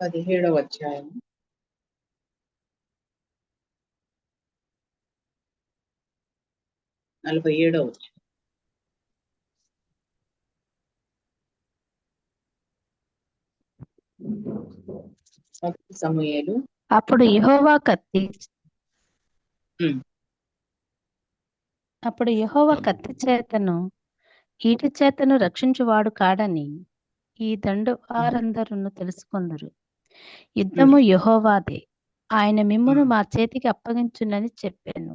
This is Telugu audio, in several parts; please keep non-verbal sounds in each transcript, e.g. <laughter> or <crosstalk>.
పదిహేడవ అధ్యాయం నలభై ఏడవ అధ్యాయం. మొదటి సమయాలు. అప్పుడు యెహోవా కత్తి. అప్పుడు యెహోవా కత్తి చేతను ఈటి చేతను రక్షించువాడు కాడని ఈ దండు వారందరూ తెలుసుకొందరు. యుద్ధము యెహోవాదే. ఆయన మిమ్మును. మా చేతికి అప్పగించునని చెప్పాను.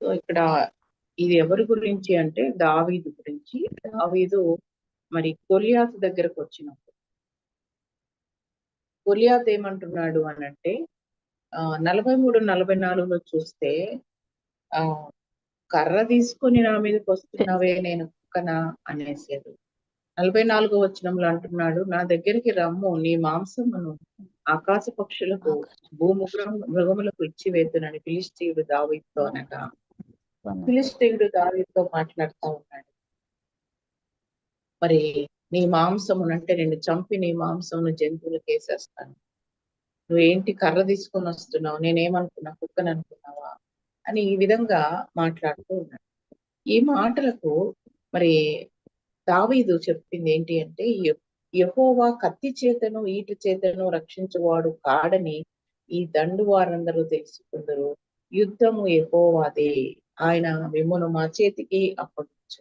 సో ఇక్కడ ఇది ఎవరి గురించి అంటే దావీదు గురించి. దావీదు మరి గొలియాతు దగ్గరకు వచ్చినప్పుడు. గొలియాత్ ఏమంటున్నాడు అని అంటే ఆ, నలభై మూడు నలభై నాలుగులో చూస్తే ఆ కర్ర తీసుకొని నా మీదకి వస్తున్నావే <laughs> నేను కుక్కనా అనేసాడు. నలభై నాలుగో వచనంలో అంటున్నాడు నా దగ్గరికి రమ్ము నీ మాంసమును ఆకాశ పక్షులకు భూముగ్రం మృగములకు ఇచ్చి వేద్దునని ఫిలిస్తీయుడు దావీదుతో అనగా ఫిలిస్తీయుడు దావీదుతో మాట్లాడుతూ ఉన్నాడు. మరి నీ మాంసమునంటే నేను చంపి నీ మాంసమును జంతువులకు వేసేస్తాను. నువ్వేంటి కర్ర తీసుకొని వస్తున్నావు? నేనేమనుకున్నా? కుక్కని అనుకున్నావా? అని ఈ విధంగా మాట్లాడుతూ ఉన్నాడు. ఈ మాటలకు మరి దావీదు చెప్పింది ఏంటి అంటే యహోవా కత్తి చేతను ఈటు చేతను రక్షించువాడు కాడని ఈ దండు వారందరూ తెలుసుకుందరు యుద్ధము యహోవాదే ఆయన మిమ్మను మా చేతికి అప్పగించు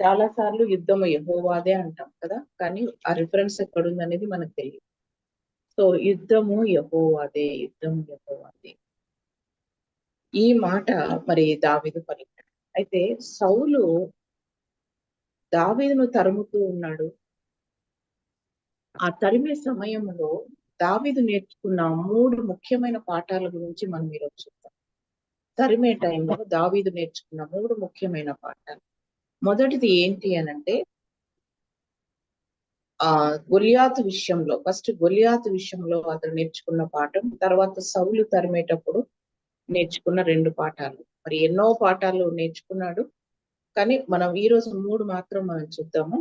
చాలా సార్లు యుద్ధము యహోవాదే అంటాం కదా కానీ ఆ రిఫరెన్స్ ఎక్కడుందనేది మనకు తెలియదు. సో యుద్ధము యహోవాదే యుద్ధము యహోవాదే. ఈ మాట మరి దావిదు పలికాడు. అయితే సౌలు దావీదును తరుముతూ ఉన్నాడు. ఆ తరిమే సమయంలో దావీదు నేర్చుకున్న మూడు ముఖ్యమైన పాఠాల గురించి మనం ఈరోజు చూద్దాం. తరిమే టైంలో దావీదు నేర్చుకున్న మూడు ముఖ్యమైన పాఠాలు. మొదటిది ఏంటి అనంటే ఆ గొలియాతు విషయంలో ఫస్ట్ గొలియాతు విషయంలో అతను నేర్చుకున్న పాఠం తర్వాత సౌలు తరిమేటప్పుడు నేర్చుకున్న రెండు పాఠాలు. మరి ఎన్నో పాఠాలు నేర్చుకున్నాడు. కానీ మనం ఈ రోజు మూడు మాత్రం మనం చూద్దాము.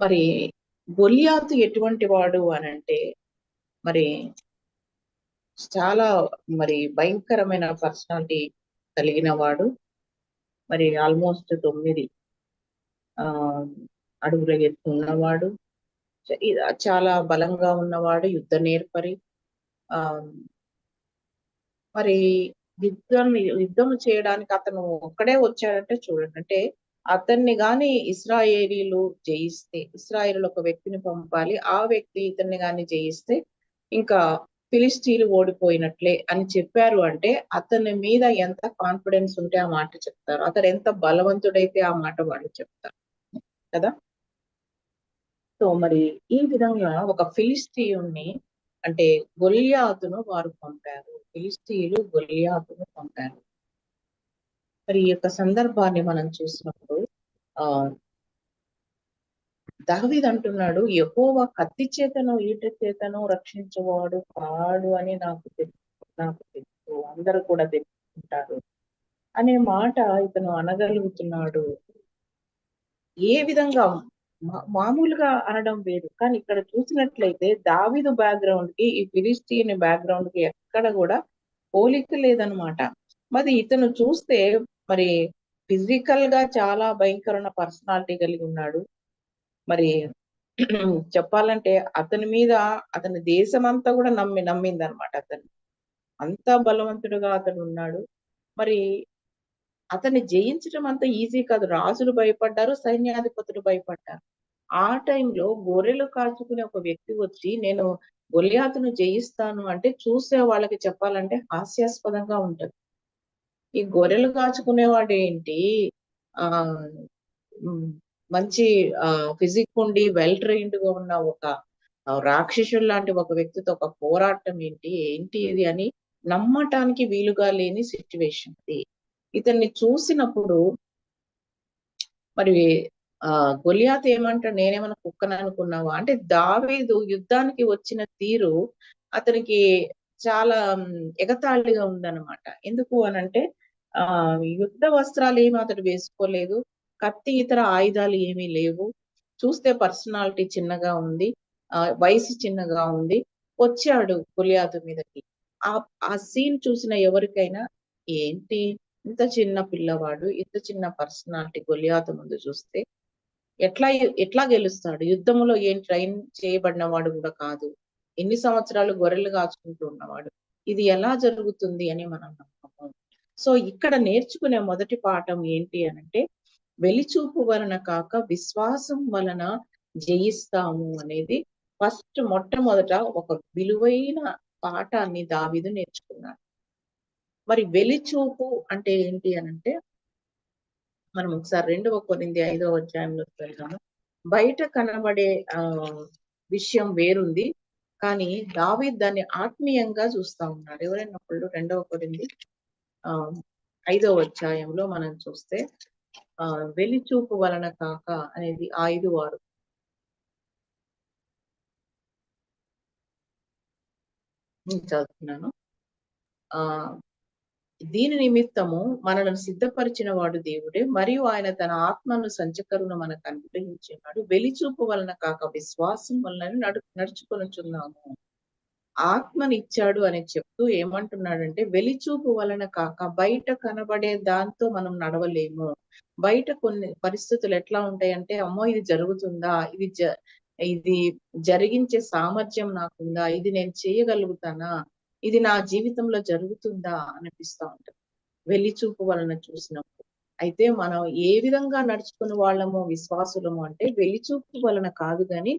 మరి గొలియాతు ఎటువంటి వాడు అని అంటే మరి చాలా మరి భయంకరమైన పర్సనాలిటీ కలిగిన వాడు. మరి ఆల్మోస్ట్ తొమ్మిది ఆ అడుగుల ఎత్తు ఉన్నవాడు. చాలా బలంగా ఉన్నవాడు యుద్ధ నేర్పరి. ఆ మరి యుద్ధం యుద్ధం చేయడానికి అతను ఒక్కడే వచ్చాడంటే చూడండి. అంటే అతన్ని గాని ఇస్రాయేలీలు జయిస్తే ఇస్రాయేలు ఒక వ్యక్తిని పంపాలి. ఆ వ్యక్తి ఇతన్ని గాని జయిస్తే ఇంకా ఫిలిస్టీలు ఓడిపోయినట్లే అని చెప్పారు అంటే అతని మీద ఎంత కాన్ఫిడెన్స్ ఉంటే ఆ మాట చెప్తారు. అతను ఎంత బలవంతుడైతే ఆ మాట వాళ్ళు చెప్తారు. కదా? సో మరి ఈ విధంగా ఒక ఫిలిస్తీయుణ్ణి అంటే గొలియాతును వారు పంపారు. ఫిలిస్తీయులు గొలియాతును పంపారు. మరి ఈ యొక్క సందర్భాన్ని మనం చూసినప్పుడు ఆ దావీద్ అంటున్నాడు ఎక్కువ కత్తి చేతను ఈట చేతను రక్షించేవాడు కాడు అని నాకు తెలుసు నాకు తెలుసు. అందరూ కూడా తెలుసుకుంటారు. అనే మాట ఇతను అనగలుగుతున్నాడు. ఏ విధంగా మామూలుగా అనడం వేరు. కానీ ఇక్కడ చూసినట్లయితే దావిదు బ్యాక్గ్రౌండ్కి ఈ ఫిలిస్టీన్ బ్యాక్గ్రౌండ్కి ఎక్కడ కూడా పోలిక లేదనమాట మరి ఇతను చూస్తే మరి ఫిజికల్గా చాలా భయంకరమైన పర్సనాలిటీ కలిగి ఉన్నాడు. మరి <clears throat> చెప్పాలంటే అతని మీద అతని దేశం అంతా కూడా నమ్మి నమ్మింది అనమాట అతను. అంత బలవంతుడుగా అతను ఉన్నాడు. మరి అతన్ని జయించడం అంత ఈజీ కాదు. రాజులు భయపడ్డారు సైన్యాధిపతులు భయపడ్డారు. ఆ టైంలో గొర్రెలు కాచుకునే ఒక వ్యక్తి వచ్చి నేను గొలియాతును జయిస్తాను అంటే చూసే వాళ్ళకి చెప్పాలంటే హాస్యాస్పదంగా ఉంటది. ఈ గొర్రెలు కాచుకునేవాడు ఏంటి? ఆ మంచి ఆ ఫిజిక్ ఉండి వెల్ ట్రైన్డ్గా ఉన్న ఒక రాక్షసుడు లాంటి ఒక వ్యక్తితో ఒక పోరాటం ఏంటి? ఏంటి ఇది అని నమ్మటానికి వీలుగా లేని సిచ్యువేషన్ ఇది. ఇతన్ని చూసినప్పుడు మరి ఆ గొలియాత్ ఏమంటాడు నేనేమన్నా కుక్కను అనుకున్నావా అంటే దావీదు యుద్ధానికి వచ్చిన తీరు అతనికి చాలా ఎగతాళిగా ఉందన్నమాట. ఎందుకు అనంటే ఆ యుద్ధ వస్త్రాలు ఏమి అతడు వేసుకోలేదు కత్తి ఇతర ఆయుధాలు ఏమీ లేవు. చూస్తే పర్సనాలిటీ చిన్నగా ఉంది ఆ వయసు చిన్నగా ఉంది. వచ్చాడు గొలియాతు మీదకి. ఆ ఆ సీన్ చూసిన ఎవరికైనా ఏంటి ఇంత చిన్న పిల్లవాడు ఇంత చిన్న పర్సనాలిటీ గొలియాత ముందు చూస్తే ఎట్లా ఎట్లా గెలుస్తాడు? యుద్ధంలో ఏం ట్రైన్ చేయబడిన వాడు కూడా కాదు. ఎన్ని సంవత్సరాలు గొర్రెలు కాచుకుంటూ ఉన్నవాడు. ఇది ఎలా జరుగుతుంది అని మనం నమ్మకం సో ఇక్కడ నేర్చుకునే మొదటి పాఠం ఏంటి అనంటే వెలిచూపు వలన కాక విశ్వాసం వలన జయిస్తాము అనేది ఫస్ట్ మొట్టమొదట ఒక విలువైన పాఠాన్ని దావిదు నేర్చుకున్నాడు. మరి వెలిచూపు అంటే ఏంటి అని అంటే మనం ఒకసారి రెండవ కొనింది ఐదవ అధ్యాయంలోకి వెళ్దాము. బయట కనబడే ఆ విషయం వేరుంది కానీ దావి దాన్ని ఆత్మీయంగా చూస్తా ఉన్నాడు. ఎవరైనా ఒకళ్ళు రెండవ కొరింది ఆ ఐదవ అధ్యాయంలో మనం చూస్తే ఆ వెలిచూపు వలన కాక అనేది ఐదు వారు చదువుతున్నాను. ఆ దీని నిమిత్తము మనలను సిద్ధపరిచిన వాడు దేవుడే మరియు ఆయన తన ఆత్మను సంచకరును మనకు అనుగ్రహించినాడు. వెలిచూపు వలన కాక విశ్వాసం వలన నడు నడుచుకొనుచున్నాము. ఆత్మనిచ్చాడు అని చెప్తూ ఏమంటున్నాడంటే వెలిచూపు వలన కాక బయట కనబడే దాంతో మనం నడవలేము. బయట కొన్ని పరిస్థితులు ఎట్లా ఉంటాయంటే అమ్మో ఇది జరుగుతుందా? ఇది జ ఇది జరిగించే సామర్థ్యం నాకుందా? ఇది నేను చేయగలుగుతానా? ఇది నా జీవితంలో జరుగుతుందా అనిపిస్తా ఉంటుంది. వెళ్ళి చూపు వలన చూసినప్పుడు. అయితే మనం ఏ విధంగా నడుచుకుని వాళ్ళము విశ్వాసులము అంటే వెళ్ళి చూపు వలన కాదు కానీ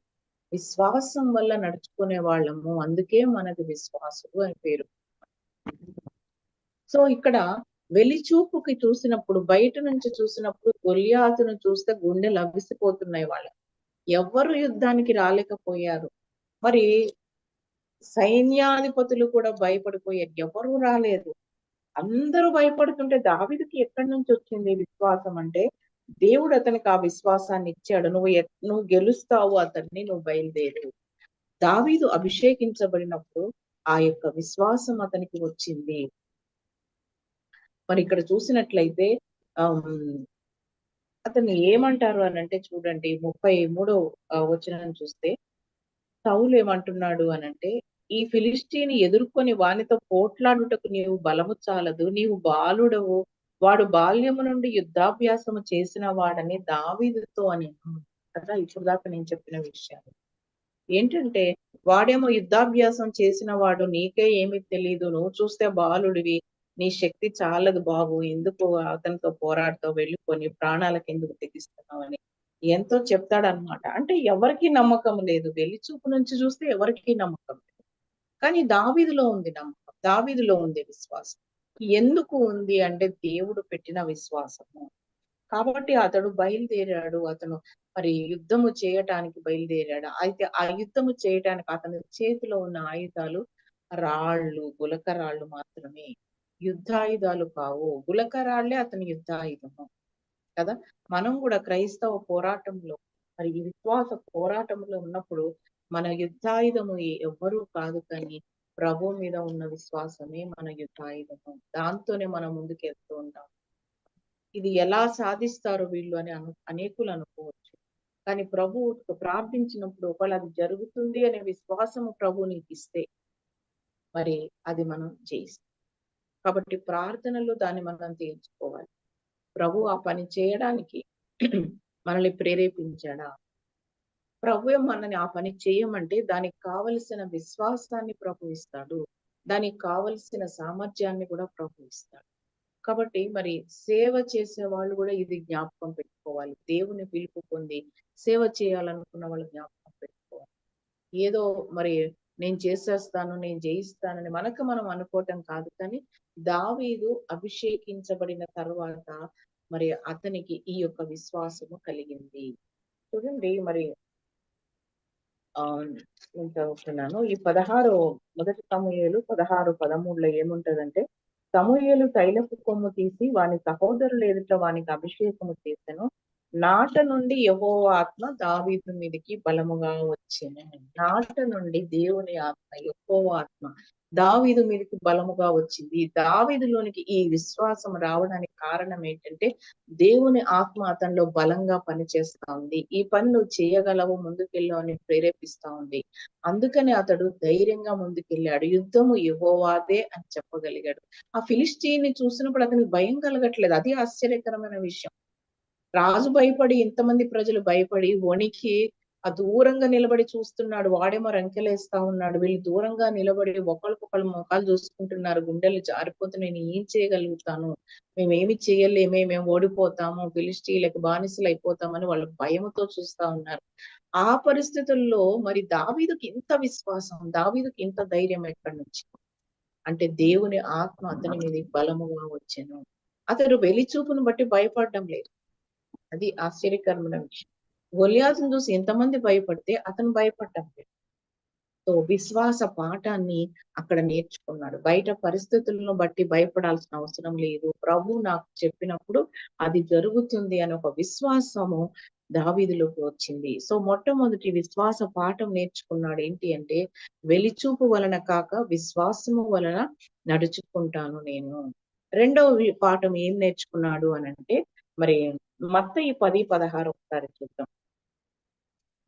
విశ్వాసం వల్ల నడుచుకునే వాళ్ళము. అందుకే మనకు విశ్వాసులు అని పేరు. సో ఇక్కడ వెలి చూపుకి చూసినప్పుడు బయట నుంచి చూసినప్పుడు గొలియాతును చూస్తే గుండె లభిసిపోతున్నాయి వాళ్ళకి. ఎవ్వరు యుద్ధానికి రాలేకపోయారు. మరి సైన్యాధిపతులు కూడా భయపడిపోయారు ఎవరు రాలేదు. అందరూ భయపడుతుంటే దావిదికి ఎక్కడి నుంచి వచ్చింది విశ్వాసం అంటే దేవుడు అతనికి ఆ విశ్వాసాన్ని ఇచ్చాడు. నువ్వు నువ్వు గెలుస్తావు అతన్ని నువ్వు బయలుదేరు. దావీదు అభిషేకించబడినప్పుడు ఆ యొక్క విశ్వాసం అతనికి వచ్చింది. మరి ఇక్కడ చూసినట్లయితే అతన్ని ఏమంటారు అని అంటే చూడండి ముప్పై మూడో వచనం చూస్తే సౌలు ఏమంటున్నాడు అని అంటే ఈ ఫిలిస్టీని ఎదుర్కొని వానితో పోట్లాడుటకు నీవు బలము చాలదు నీవు బాలుడవు. వాడు బాల్యము నుండి యుద్ధాభ్యాసము చేసిన వాడని దావీదుతో అని. కదా ఇప్పుడు దాకా నేను చెప్పిన విషయాలు. ఏంటంటే వాడేమో యుద్ధాభ్యాసం చేసిన వాడు నీకే ఏమి తెలియదు నువ్వు చూస్తే బాలుడివి నీ శక్తి చాలదు బాబు. ఎందుకు అతనితో పోరాడుతో వెళ్ళిపోని ప్రాణాలకు ఎందుకు తెగిస్తున్నావు అని ఎంతో చెప్తాడనమాట అంటే ఎవరికి నమ్మకం లేదు. వెళ్ళి చూపు నుంచి చూస్తే ఎవరికి నమ్మకం లేదు. కానీ దావీదులో ఉంది నమ్మకం దావీదులో ఉంది విశ్వాసం. ఎందుకు ఉంది అంటే దేవుడు పెట్టిన విశ్వాసము. కాబట్టి అతడు బయలుదేరాడు అతను మరి యుద్ధము చేయటానికి బయలుదేరాడు. అయితే ఆ యుద్ధము చేయటానికి అతని చేతిలో ఉన్న ఆయుధాలు రాళ్ళు గులకరాళ్ళు మాత్రమే. యుద్ధాయుధాలు కావు. గులకరాళ్ళే అతని యుద్ధాయుధము. కదా? మనం కూడా క్రైస్తవ పోరాటంలో మరి విశ్వాస పోరాటంలో ఉన్నప్పుడు మన యుద్ధాయుధము ఎవ్వరూ కాదు కానీ ప్రభు మీద ఉన్న విశ్వాసమే మన యుద్ధాయుధము. దాంతోనే మనం ముందుకు వెళ్తూ ఉంటాం. ఇది ఎలా సాధిస్తారు వీళ్ళు అని అను అనేకులు అనుకోవచ్చు. కానీ ప్రభు ప్రార్థించినప్పుడు ఒకవేళ అది జరుగుతుంది అనే విశ్వాసము ప్రభు నీకు ఇస్తే మరి అది మనం చేయిస్తాం కాబట్టి ప్రార్థనలో దాన్ని మనం తీర్చుకోవాలి. ప్రభు ఆ పని చేయడానికి మనల్ని ప్రేరేపించాడా? ప్రభు మనని ఆ పని చేయమంటే దానికి కావలసిన విశ్వాసాన్ని ప్రభు ఇస్తాడు. దానికి కావలసిన సామర్థ్యాన్ని కూడా ప్రభు ఇస్తాడు. కాబట్టి మరి సేవ చేసే వాళ్ళు కూడా ఇది జ్ఞాపకం పెట్టుకోవాలి. దేవుని పిలుపు పొంది సేవ చేయాలనుకున్న వాళ్ళు జ్ఞాపకం పెట్టుకోవాలి. ఏదో మరి నేను చేసేస్తాను నేను జయిస్తానని మనకు మనం అనుకోవటం కాదు కానీ దావీదు అభిషేకించబడిన తర్వాత మరి అతనికి ఈ యొక్క విశ్వాసము కలిగింది. చూడండి మరి నేను చదువుతున్నాను ఈ పదహారు మొదటి సమూహలు పదహారు పదమూడులో ఏముంటదంటే సమూహలు తైలపు కొమ్ము తీసి వాని సహోదరులు ఎదుట వానికి అభిషేకము చేశాను నాట నుండి యహో ఆత్మ దావీదు మీదకి బలముగా వచ్చిన నాట నుండి దేవుని ఆత్మ యహో ఆత్మ దావీదు మీదకి బలముగా వచ్చింది. దావీదులోనికి ఈ విశ్వాసం రావడానికి కారణం ఏంటంటే దేవుని ఆత్మ అతనిలో బలంగా పనిచేస్తా ఉంది. ఈ పనులు చేయగలవు ముందుకెళ్ళు అని ప్రేరేపిస్తా ఉంది. అందుకని అతడు ధైర్యంగా ముందుకెళ్ళాడు. యుద్ధము యెహోవాదే అని చెప్పగలిగాడు. ఆ ఫిలిస్టీని చూసినప్పుడు అతనికి భయం కలగట్లేదు. అది ఆశ్చర్యకరమైన విషయం. రాజు భయపడి ఇంతమంది ప్రజలు భయపడి వణికి ఆ దూరంగా నిలబడి చూస్తున్నాడు. వాడేమో రంకెలేస్తా ఉన్నాడు. వీళ్ళు దూరంగా నిలబడి ఒకళ్ళకొకళ్ళు ముఖాలు చూసుకుంటున్నారు గుండెలు జారిపోతున్నాయి నేను ఏం చేయగలుగుతాను? మేమేమి చేయలేమే. మేము ఓడిపోతాము. ఫిలిస్టీలకు బానిసలు అయిపోతామని వాళ్ళు భయంతో చూస్తా ఉన్నారు. ఆ పరిస్థితుల్లో మరి దావీదుకి ఇంత విశ్వాసం దావీదుకి ఇంత ధైర్యం ఎక్కడి నుంచి? అంటే దేవుని ఆత్మ అతని మీద బలముగా వచ్చాను. అతడు వెలిచూపును బట్టి భయపడడం లేదు. అది ఆశ్చర్యకరమైన విషయం. గొలియాతును చూసి ఎంతమంది భయపడితే అతను భయపడ్డాడు. సో విశ్వాస పాఠాన్ని అక్కడ నేర్చుకున్నాడు. బయట పరిస్థితులను బట్టి భయపడాల్సిన అవసరం లేదు. ప్రభు నాకు చెప్పినప్పుడు అది జరుగుతుంది అనే ఒక విశ్వాసము దావీదులోకి వచ్చింది. సో మొట్టమొదటి విశ్వాస పాఠం నేర్చుకున్నాడు ఏంటి అంటే వెలిచూపు వలన కాక విశ్వాసము వలన నడుచుకుంటాను నేను. రెండవ పాఠం ఏం నేర్చుకున్నాడు అని అంటే మరి ఈ పది పదహారు ఒకసారి చూద్దాం.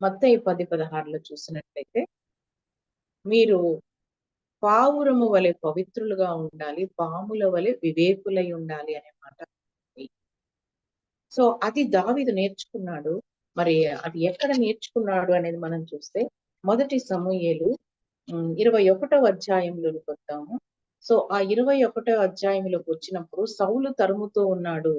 మత్తయి పది పదహారులో చూసినట్లయితే మీరు పావురము వలె పవిత్రులుగా ఉండాలి పాముల వలె వివేకులై ఉండాలి అనే మాట సో అది దావిదు నేర్చుకున్నాడు. మరి అది ఎక్కడ నేర్చుకున్నాడు అనేది మనం చూస్తే మొదటి సమూహలు ఇరవై ఒకటో అధ్యాయంలోకి వద్దాము సో ఆ ఇరవై ఒకటో అధ్యాయంలోకి వచ్చినప్పుడు సౌలు తరుముతూ ఉన్నాడు.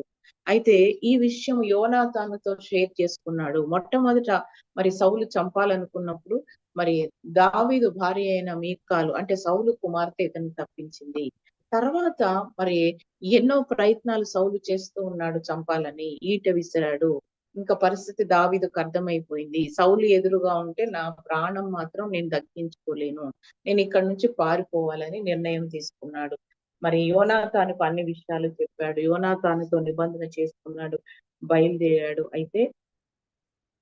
అయితే ఈ విషయం యోనాతానుతో షేర్ చేసుకున్నాడు. మొట్టమొదట మరి సౌలు చంపాలనుకున్నప్పుడు మరి దావీదు భార్య అయిన మీకాలు అంటే సౌలు కుమార్తె ఇతను తప్పించింది. తర్వాత మరి ఎన్నో ప్రయత్నాలు సౌలు చేస్తూ ఉన్నాడు చంపాలని ఈట విసిరాడు. ఇంకా పరిస్థితి దావీదుకు అర్థమైపోయింది. సౌలు ఎదురుగా ఉంటే నా ప్రాణం మాత్రం నేను దక్కించుకోలేను. నేను ఇక్కడ నుంచి పారిపోవాలని నిర్ణయం తీసుకున్నాడు. మరి యోనాతానుకు అన్ని విషయాలు చెప్పాడు. యోనాతానుతో నిబంధన చేసుకున్నాడు. బయలుదేరాడు. అయితే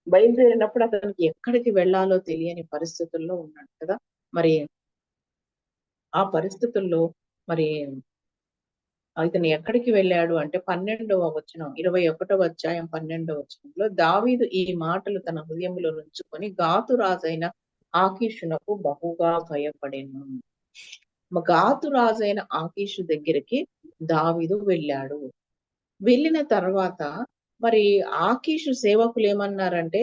బయలుదేరినప్పుడు అతనికి ఎక్కడికి వెళ్ళాలో తెలియని పరిస్థితుల్లో ఉన్నాడు కదా. మరి ఆ పరిస్థితుల్లో మరి ఇతను ఎక్కడికి వెళ్ళాడు అంటే పన్నెండవ వచనం ఇరవై ఒకటవ అధ్యాయం పన్నెండవ వచనంలో దావీదు ఈ మాటలు తన హృదయంలో నుంచుకొని గాతురాజైన ఆకీషునకు బహుగా భయపడేను. గాతు రాజైన ఆకీషు దగ్గరికి దావీదు వెళ్ళాడు. వెళ్ళిన తర్వాత మరి ఆకీషు సేవకులు ఏమన్నారంటే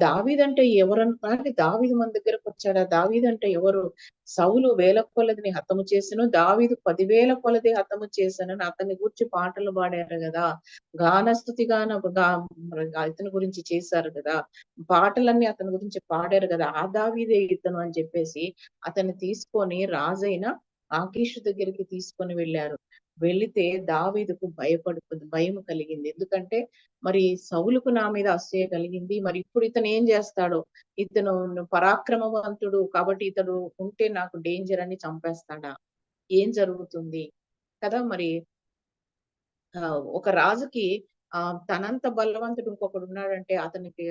దావీదంటే ఎవరన్నా దావీదు మన దగ్గరకు వచ్చాడా. దావీదంటే ఎవరు? సౌలు వేల కొలదిని హతము చేసను దావీదు పదివేల కొలది హతము చేశానని అతని గురించి పాటలు పాడారు కదా గానస్థుతి గాన ఇతని గురించి చేశారు కదా పాటలన్నీ అతని గురించి పాడారు కదా ఆ దావీదే ఇతను అని చెప్పేసి అతన్ని తీసుకొని రాజైన ఆకీషు దగ్గరికి తీసుకొని వెళ్ళారు. వెళితే దావీదుకు భయపడుతుంది భయం కలిగింది. ఎందుకంటే మరి సౌలుకు నా మీద అసూయ కలిగింది. మరి ఇప్పుడు ఇతను ఏం చేస్తాడో? ఇతను పరాక్రమవంతుడు కాబట్టి ఇతడు ఉంటే నాకు డేంజర్ అని చంపేస్తాడా? ఏం జరుగుతుంది? కదా మరి. ఆ, ఒక రాజుకి ఆ తనంత బలవంతుడు ఇంకొకడు ఉన్నాడంటే అతనికి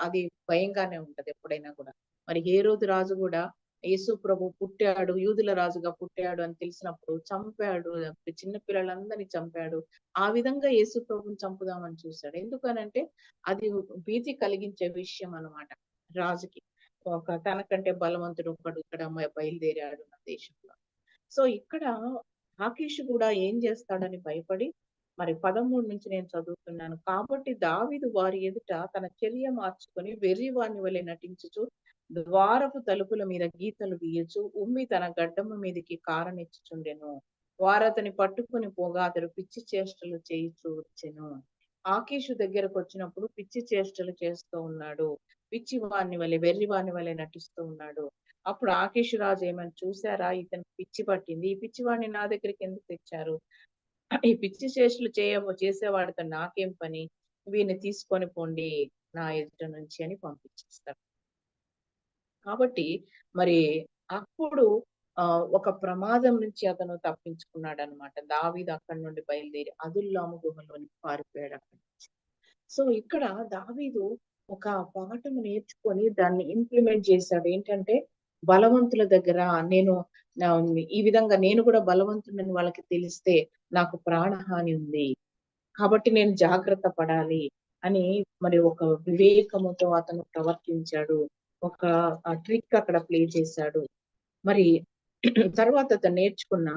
అది భయంగానే ఉంటది ఎప్పుడైనా కూడా. మరి ఏ రోజు రాజు కూడా యేసు ప్రభు పుట్టాడు యూదుల రాజుగా పుట్టాడు అని తెలిసినప్పుడు చంపాడు చిన్న పిల్లలందరినీ చంపాడు. ఆ విధంగా యేసు ప్రభుని చంపుదామని చూశాడు. ఎందుకనంటే అది భీతి కలిగించే విషయం అన్నమాట రాజుకి. ఒక తనకంటే బలవంతుడు ఒకడు ఇక్కడ బయలుదేరాడు నా దేశంలో. సో ఇక్కడ ఆకీష్ కూడా ఏం చేస్తాడని భయపడి మరి పదమూడు నుంచి నేను చదువుతున్నాను. కాబట్టి దావిదు వారి ఎదుట తన చర్య మార్చుకొని వెర్రి వారిని వలె నటించుచు ద్వారపు తలుపుల మీద గీతలు గీయచు ఉమ్మి తన గడ్డము మీదకి కారనిచ్చుచుండెను. వారతని పట్టుకొని పోగా అతడు పిచ్చి చేష్టలు చేయిచూ వచ్చెను. ఆకీషు దగ్గరకు వచ్చినప్పుడు పిచ్చి చేష్టలు చేస్తూ ఉన్నాడు. పిచ్చి వాణ్ణి వలె వెర్రి వాణ్ణి వలె నటిస్తూ ఉన్నాడు. అప్పుడు ఆకేష్ రాజు ఏమని చూసారా ఇతను పిచ్చి పట్టింది. ఈ పిచ్చివాడిని నా దగ్గరికి ఎందుకు తెచ్చారు? ఈ పిచ్చి చేష్టలు చేయ చేసేవాడితో నాకేం పని? వీని తీసుకొని పోండి నా ఎదుట నుంచి అని పంపించేస్తారు కాబట్టి మరి అప్పుడు ఆ ఒక ప్రమాదం నుంచి అతను తప్పించుకున్నాడు అనమాట దావీదు అక్కడి నుండి బయలుదేరి అదుల్లాము గుహలోని పారిపోయాడు అక్కడి. నుంచి సో ఇక్కడ దావీదు ఒక పాఠం నేర్చుకొని దాన్ని ఇంప్లిమెంట్ చేశాడు. ఏంటంటే బలవంతుల దగ్గర నేను ఈ విధంగా నేను కూడా బలవంతుడని వాళ్ళకి తెలిస్తే నాకు ప్రాణహాని ఉంది. కాబట్టి నేను జాగ్రత్త పడాలి అని మరి ఒక వివేకముతో అతను ప్రవర్తించాడు. ఒక ట్రిక్ అక్కడ ప్లే చేశాడు. మరి తర్వాత అతను నేర్చుకున్న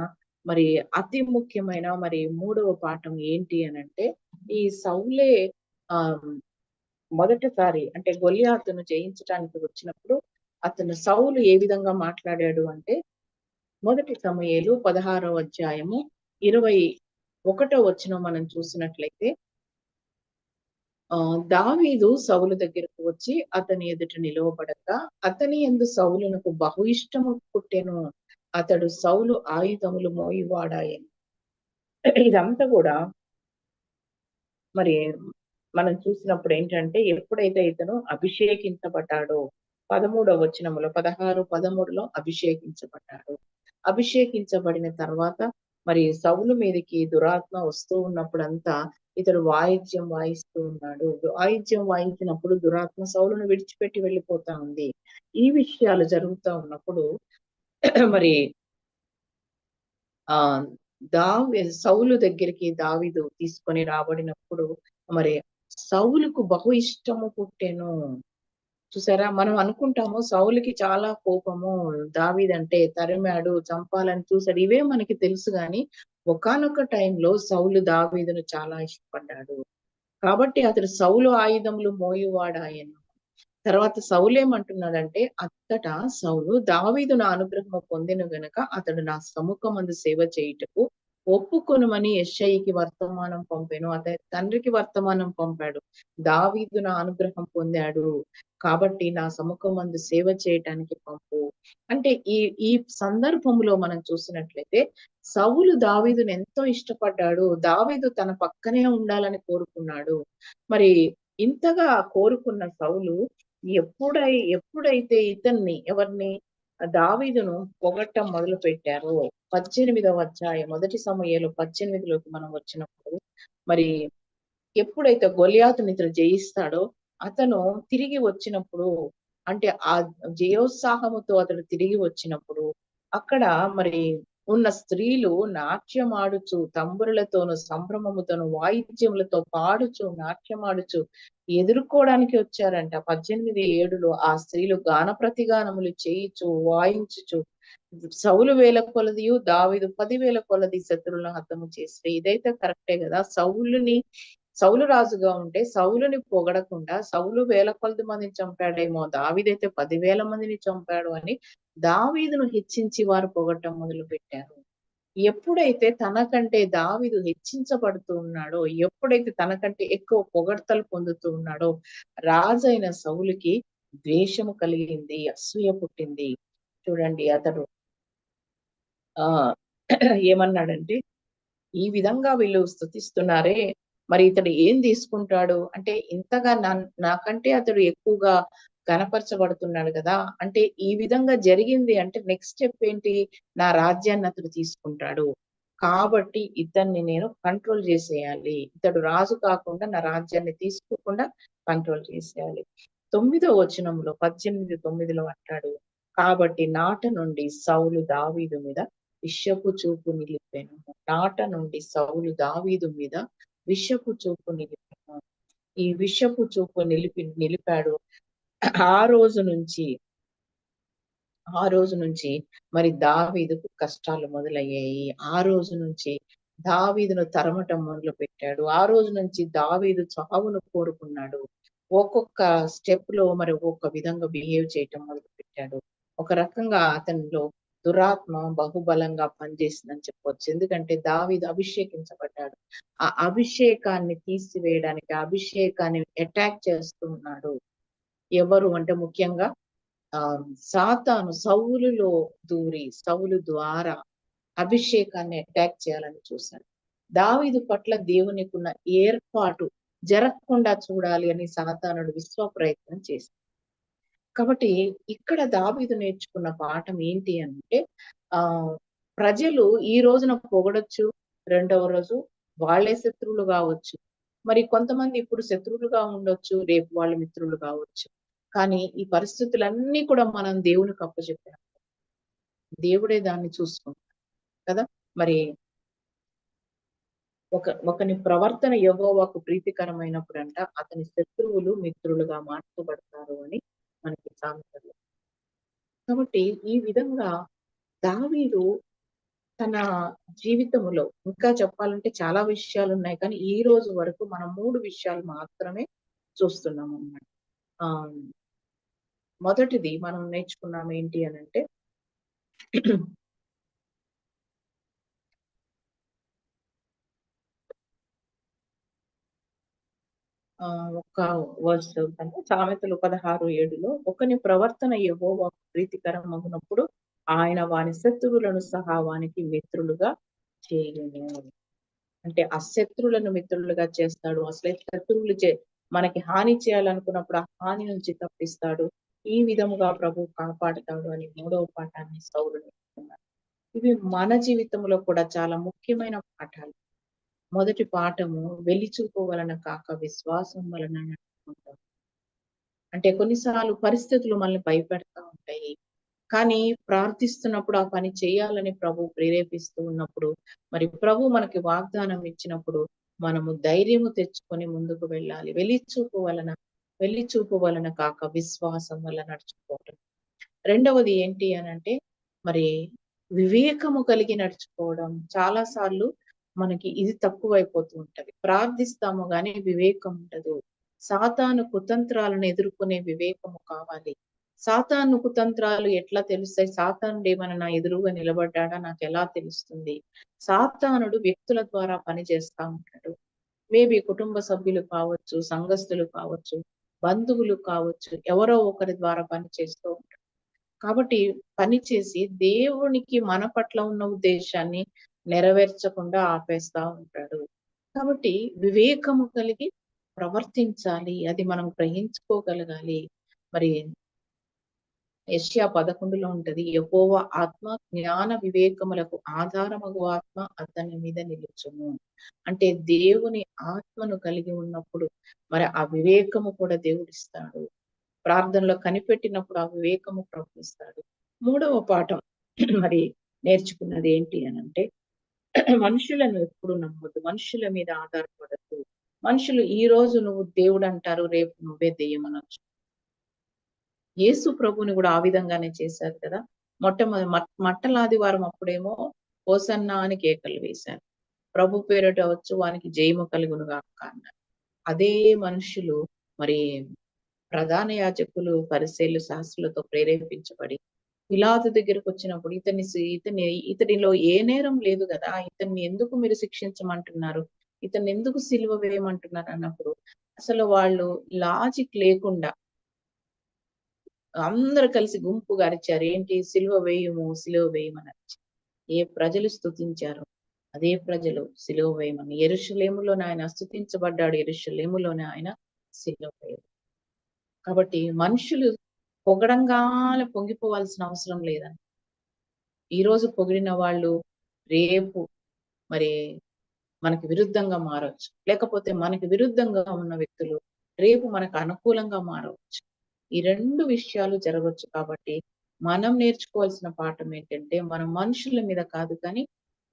మరి అతి ముఖ్యమైన మరి మూడవ పాఠం ఏంటి అని అంటే ఈ సౌలే ఆ మొదటిసారి అంటే గొలియాతును జయించడానికి వచ్చినప్పుడు అతను సౌలు ఏ విధంగా మాట్లాడాడు అంటే మొదటి సమయాలు పదహారవ అధ్యాయము ఇరవై ఒకటో వచ్చిన మనం చూసినట్లయితే దావీదు సౌలు దగ్గరకు వచ్చి అతని ఎదుట నిలవబడక అతని ఎందు సౌలునకు బహు ఇష్టము పుట్టెను అతడు సౌలు ఆయుధములు మోయివాడాయని. ఇదంతా కూడా మరి మనం చూసినప్పుడు ఏంటంటే ఎప్పుడైతే ఇతను అభిషేకించబడ్డాడో పదమూడవ వచనములో పదహారు పదమూడులో అభిషేకించబడ్డాడు. అభిషేకించబడిన తర్వాత మరి సౌలు మీదకి దురాత్మ వస్తూ ఉన్నప్పుడంతా ఇతడు వాయిద్యం వాయిస్తూ ఉన్నాడు. వాయిద్యం వాయించినప్పుడు దురాత్మ సౌలను విడిచిపెట్టి వెళ్ళిపోతా ఉంది. ఈ విషయాలు జరుగుతూ ఉన్నప్పుడు <clears throat> మరి ఆ దావి సౌలు దగ్గరికి దావిదు తీసుకొని రాబడినప్పుడు మరి సౌలుకు బహు ఇష్టము పుట్టెను. చూసారా? మనం అనుకుంటాము సౌలుకి చాలా కోపము. దావీదంటే తరిమాడు చంపాలని చూసాడు ఇవే మనకి తెలుసు గాని ఒకనొక టైంలో సౌలు దావీదును చాలా ఇష్టపడ్డాడు. కాబట్టి అతడు సౌలు ఆయుధములు మోయువాడాయను. తర్వాత సౌలేమంటున్నాడంటే అత్తట సౌలు దావీదు నా అనుగ్రహము పొందిన గనక అతడు నా సముఖమందు సేవ చేయుటకు ఒప్పుకొనుమని ఎస్ఐకి వర్తమానం పంపాను. అతని తండ్రికి వర్తమానం పంపాడు. దావీదు నా అనుగ్రహం పొందాడు. కాబట్టి నా సముఖమందు సేవ చేయటానికి పంపు. అంటే ఈ ఈ సందర్భంలో మనం చూసినట్లయితే సవులు దావీదును ఎంతో ఇష్టపడ్డాడు. దావీదు తన పక్కనే ఉండాలని కోరుకున్నాడు. మరి ఇంతగా కోరుకున్న సవులు ఎప్పుడై ఎప్పుడైతే ఇతన్ని ఎవరిని దావీదును పొగట్టం మొదలు పెట్టారు. పద్దెనిమిదవ అధ్యాయం మొదటి సమయంలో పద్దెనిమిదిలోకి మనం వచ్చినప్పుడు మరి ఎప్పుడైతే గొలియాతుని ఇతను జయిస్తాడో అతను తిరిగి వచ్చినప్పుడు అంటే ఆ జయోత్సాహముతో అతడు తిరిగి వచ్చినప్పుడు అక్కడ మరి ఉన్న స్త్రీలు నాట్యమాడుచు తంబురులతోను సంభ్రమముతోను వాయిద్యములతో పాడుచు నాట్యమాడుచు ఎదుర్కోవడానికి వచ్చారంట. పద్దెనిమిది ఏడులో ఆ స్త్రీలు గాన ప్రతిగానములు చేయిచు వాయించుచు సౌలు వేల కొలదియు దావిదు పదివేల కొలది శత్రువులను హతము చేస్తే ఇదైతే కరెక్టే కదా? సౌలుని సౌలు రాజుగా ఉంటే సౌలుని పొగడకుండా సౌలు వేల కొలది మందిని చంపాడేమో దావీదైతే పదివేల మందిని చంపాడు అని దావీదును హెచ్చించి వారు పొగట్టం మొదలు పెట్టారు ఎప్పుడైతే తనకంటే దావీదు హెచ్చించబడుతూ ఉన్నాడో ఎప్పుడైతే తనకంటే ఎక్కువ పొగడ్తలు పొందుతూ ఉన్నాడో రాజైన సౌలుకి ద్వేషము కలిగింది అసూయ పుట్టింది. చూడండి అతడు. ఆ ఏమన్నాడంటే ఈ విధంగా వీళ్ళు స్థుతిస్తున్నారే మరి ఇతడు ఏం తీసుకుంటాడు? అంటే ఇంతగా నాకంటే అతడు ఎక్కువగా కనపరచబడుతున్నాడు కదా? అంటే ఈ విధంగా జరిగింది అంటే నెక్స్ట్ స్టెప్ ఏంటి? నా రాజ్యాన్ని అతడు తీసుకుంటాడు. కాబట్టి ఇతన్ని నేను కంట్రోల్ చేసేయాలి. ఇతడు రాజు కాకుండా నా రాజ్యాన్ని తీసుకోకుండా కంట్రోల్ చేసేయాలి. తొమ్మిదో వచనంలో పద్దెనిమిది తొమ్మిదిలో అంటాడు కాబట్టి నాట నుండి సౌలు దావీదు మీద విషపు చూపు నిలిపాను. నాట నుండి సౌలు దావీదు మీద విషపు చూపు నిలిపాను ఈ విషపు చూపు నిలిపి నిలిపాడు. ఆ రోజు నుంచి ఆ రోజు నుంచి మరి దావీదుకు కష్టాలు మొదలయ్యాయి. ఆ రోజు నుంచి దావీదును తరమటం మొదలు పెట్టాడు ఆ రోజు నుంచి దావీదు చావును కోరుకున్నాడు. ఒక్కొక్క స్టెప్లో మరి ఒక్కొక్క విధంగా బిహేవ్ చేయటం మొదలు పెట్టాడు ఒక రకంగా అతనిలో దురాత్మ బహుబలంగా పనిచేసిందని చెప్పొచ్చు. ఎందుకంటే దావీదు అభిషేకించబడ్డాడు. ఆ అభిషేకాన్ని తీసివేయడానికి అభిషేకాన్ని అటాక్ చేస్తున్నాడు ఎవరు అంటే ముఖ్యంగా ఆ సాతాను సౌలులో దూరి సౌలు ద్వారా అభిషేకాన్ని అటాక్ చేయాలని చూశాడు. దావీదు పట్ల దేవునికి ఉన్న ఏర్పాటు జరగకుండా చూడాలి అని సాతానుడు విశ్వ ప్రయత్నం చేశాడు. కాబట్టి ఇక్కడ దావీదు నేర్చుకున్న పాఠం ఏంటి అంటే ఆ ప్రజలు ఈ రోజున పొగడొచ్చు రెండవ రోజు వాళ్ళే శత్రువులు కావచ్చు. మరి కొంతమంది ఇప్పుడు శత్రువులుగా ఉండొచ్చు రేపు వాళ్ళ మిత్రులు కావచ్చు. కానీ ఈ పరిస్థితులన్నీ కూడా మనం దేవునికి అప్పచెప్పాం దేవుడే దాన్ని చూసుకుంటాడు కదా? మరి ఒక ఒకని ప్రవర్తన యెహోవాకు ప్రీతికరమైనప్పుడంట అతని శత్రువులు మిత్రులుగా మార్చబడతారు అని మనకి సామెతలు కాబట్టి ఈ విధంగా దావీదు తన జీవితంలో ఇంకా చెప్పాలంటే చాలా విషయాలు ఉన్నాయి కానీ ఈ రోజు వరకు మనం మూడు విషయాలు మాత్రమే చూస్తున్నాం అన్నమాట ఆ మొదటిది మనం నేర్చుకున్నాం ఏంటి అని అంటే ఒక్క వర్స్ చదువుతాను సామెతలు పదహారు ఏడులో ఒకని ప్రవర్తన యెహోవా ప్రీతికరమగునప్పుడు ఆయన వాని శత్రువులను సహా వానికి మిత్రులుగా చేయలేము అంటే ఆ శత్రువులను మిత్రులుగా చేస్తాడు. అసలే శత్రువులు చే మనకి హాని చేయాలనుకున్నప్పుడు ఆ హాని నుంచి తప్పిస్తాడు. ఈ విధముగా ప్రభు కాపాడుతాడు అని మూడవ పాఠాన్ని సౌరుడు ఇవి మన జీవితంలో కూడా చాలా ముఖ్యమైన పాఠాలు. మొదటి పాఠము వెలిచూపు వలన కాక విశ్వాసం వలన నడుచుకుంటాం. అంటే కొన్నిసార్లు పరిస్థితులు మనల్ని భయపెడతా ఉంటాయి. కానీ ప్రార్థిస్తున్నప్పుడు ఆ పని చేయాలని ప్రభు ప్రేరేపిస్తూ ఉన్నప్పుడు మరి ప్రభు మనకి వాగ్దానం ఇచ్చినప్పుడు మనము ధైర్యము తెచ్చుకొని ముందుకు వెళ్ళాలి. వెలిచూపు వలన వెలిచూపు వలన కాక విశ్వాసం వల్ల నడుచుకోవడం రెండవది ఏంటి అని అంటే మరి వివేకము కలిగి నడుచుకోవడం. చాలా సార్లు మనకి ఇది తక్కువైపోతూ ఉంటది ప్రార్థిస్తాము గాని వివేకం ఉండదు. సాతాను కుతంత్రాలను ఎదుర్కొనే వివేకము కావాలి. సాతాను కుతంత్రాలు ఎట్లా తెలుస్తాయి? సాతానుడు ఏమైనా నా ఎదురుగా నిలబడ్డాడా? నాకు ఎలా తెలుస్తుంది? సాతానుడు వ్యక్తుల ద్వారా పని చేస్తా ఉంటాడు. మేబీ కుటుంబ సభ్యులు కావచ్చు సంఘస్థులు కావచ్చు బంధువులు కావచ్చు ఎవరో ఒకరి ద్వారా పని చేస్తూ ఉంటాడు. కాబట్టి పని చేసి దేవునికి మన పట్ల ఉన్న ఉద్దేశాన్ని నెరవేర్చకుండా ఆపేస్తా ఉంటాడు. కాబట్టి వివేకము కలిగి ప్రవర్తించాలి. అది మనం గ్రహించుకోగలగాలి. మరి యష్యా పదకొండులో ఉంటది యహోవ ఆత్మ జ్ఞాన వివేకములకు ఆధారమగు ఆత్మ అతని మీద నిలుచును. అంటే దేవుని ఆత్మను కలిగి ఉన్నప్పుడు మరి ఆ వివేకము కూడా దేవుడిస్తాడు. ప్రార్థనలో కనిపెట్టినప్పుడు ఆ వివేకము ప్రవహిస్తాడు. మూడవ పాఠం మరి నేర్చుకున్నది ఏంటి అని అంటే <clears throat> మనుషులను ఎప్పుడు నమ్మొద్దు. మనుషుల మీద ఆధారపడద్దు. మనుషులు ఈ రోజు నువ్వు దేవుడు అంటారు రేపు నువ్వే దెయ్యమనొచ్చు యేసు ప్రభుని కూడా ఆ విధంగానే చేశారు కదా. మొట్టమొదటి మట్టలాదివారం అప్పుడేమో హోసన్నా అని కేకలు వేశారు. ప్రభు పేరట వచ్చు వానికి జయము కలుగును అన్నారు. అదే మనుషులు మరి ప్రధాన యాజకులు పరిశీలు శాస్త్రులతో ప్రేరేపించబడి పిలాతు దగ్గరకు వచ్చినప్పుడు ఇతని ఇతని ఇతనిలో ఏ నేరం లేదు కదా ఇతన్ని ఎందుకు మీరు శిక్షించమంటున్నారు? ఇతన్ని ఎందుకు సిలువ వేయమంటున్నారు అన్నప్పుడు అసలు వాళ్ళు లాజిక్ లేకుండా అందరు కలిసి గుంపుగా అరిచారు ఏంటి? సిలువ వేయము సిలువ వేయమని. అరిచారు ఏ ప్రజలు స్తుతించారు? అదే ప్రజలు సిలువ వేయమని. ఎరుషులేములోనే ఆయన స్థుతించబడ్డాడు ఎరుషులేములోనే ఆయన సిలువ వేయడు. కాబట్టి మనుషులు పొగడంగానే పొంగిపోవాల్సిన అవసరం లేదని ఈ రోజు పొగిడిన వాళ్ళు రేపు మరి మనకి విరుద్ధంగా మారవచ్చు లేకపోతే మనకి విరుద్ధంగా ఉన్న వ్యక్తులు రేపు మనకు అనుకూలంగా మారవచ్చు. ఈ రెండు విషయాలు జరగవచ్చు కాబట్టి మనం నేర్చుకోవాల్సిన పాఠం ఏంటంటే మనం మనుషుల మీద కాదు కానీ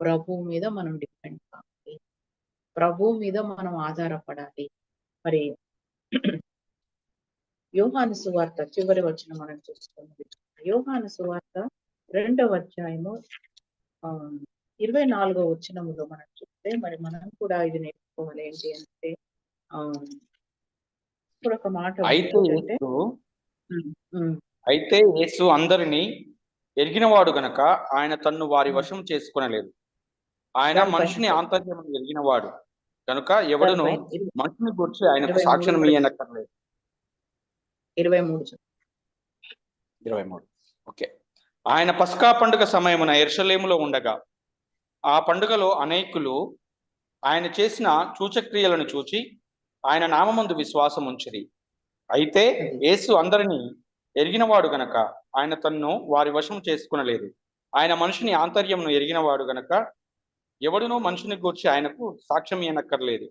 ప్రభు మీద మనం డిపెండ్ కావాలి. ప్రభు మీద మనం ఆధారపడాలి. మరి యోహాను సువార్త చివరి వచ్చిన మనం చూసుకున్నది యోహాను సువార్త రెండవ అధ్యాయము ఆ ఇరవై నాలుగో వచ్చినములో మనం చూస్తే మరి మనం కూడా ఇది నేర్చుకోవాలి ఏంటి అంటే ఇప్పుడు ఒక మాట అయితే యేసు అయితే అందరినీ ఎరిగినవాడు గనక ఆయన తన్ను వారి వశం చేసుకొనలేదు. ఆయన మనిషిని ఆంతర్యం ఎరిగినవాడు. కనుక ఎవడును మనిషిని గురించి ఆయనకు సాక్ష్యం ఇయ్యనక్కర్లేదు. ఇరవై మూడు. ఇరవై మూడు. ఓకే. ఆయన పస్కా పండుగ సమయమున ఎరుషలేములో ఉండగా ఆ పండుగలో అనేకులు ఆయన చేసిన సూచక్రియలను చూచి ఆయన నామమందు విశ్వాసం ఉంచిరి. అయితే యేసు అందరినీ ఎరిగినవాడు గనక ఆయన తన్ను వారి వశం చేసుకునలేదు. ఆయన మనిషిని ఆంతర్యంను ఎరిగినవాడు గనక ఎవడునో మనుషుని గూర్చి ఆయనకు సాక్ష్యం ఇయ్యనక్కర్లేదు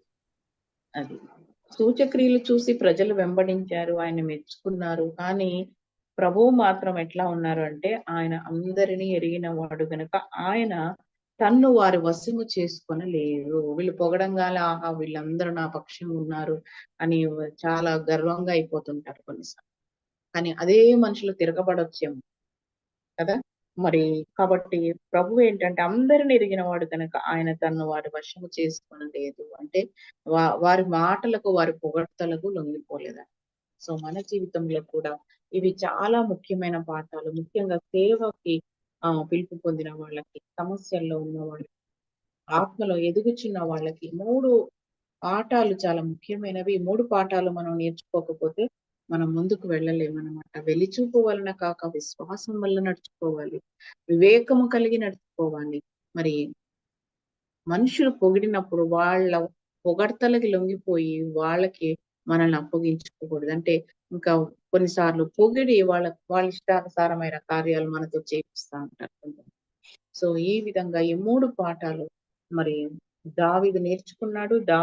సూచక్రియలు చూసి ప్రజలు వెంబడించారు ఆయన మెచ్చుకున్నారు. కానీ ప్రభువు మాత్రం ఎట్లా ఉన్నారు అంటే ఆయన అందరినీ ఎరిగిన వాడు గనక ఆయన తన్ను వారి వశము చేసుకొనలేరు. వీళ్ళు పొగడంగాల ఆహా వీళ్ళందరూ నా పక్షం ఉన్నారు అని చాలా గర్వంగా అయిపోతుంటారు కొన్నిసార్లు. కానీ అదే మనుషులు తిరగబడొచ్చేమో కదా? మరి కాబట్టి ప్రభు ఏంటంటే అందరిని ఎరిగిన వాడు కనుక ఆయన తను వారి వశము చేసుకోనలేదు అంటే వా వారి మాటలకు వారి పొగడ్తలకు లొంగిపోలేదా సో మన జీవితంలో కూడా ఇవి చాలా ముఖ్యమైన పాఠాలు. ముఖ్యంగా సేవకి ఆ పిలుపు పొందిన వాళ్ళకి సమస్యల్లో ఉన్న వాళ్ళకి ఆత్మలో ఎదుగుచున్న వాళ్ళకి మూడు పాఠాలు చాలా ముఖ్యమైనవి. మూడు పాఠాలు మనం నేర్చుకోకపోతే మనం ముందుకు వెళ్ళలేమన్నమాట. వెలిచూపు వలన కాక విశ్వాసం వల్ల నడుచుకోవాలి. వివేకము కలిగి నడుచుకోవాలి. మరి మనుషులు పొగిడినప్పుడు వాళ్ళ పొగడతలకి లొంగిపోయి వాళ్ళకి మనల్ని అప్పగించుకోకూడదు. అంటే ఇంకా కొన్నిసార్లు పొగిడి వాళ్ళ వాళ్ళ ఇష్టానుసారమైన కార్యాలు మనతో చేపిస్తా ఉంటారు సో ఈ విధంగా ఈ మూడు పాఠాలు మరి దావిది నేర్చుకున్నాడు. దా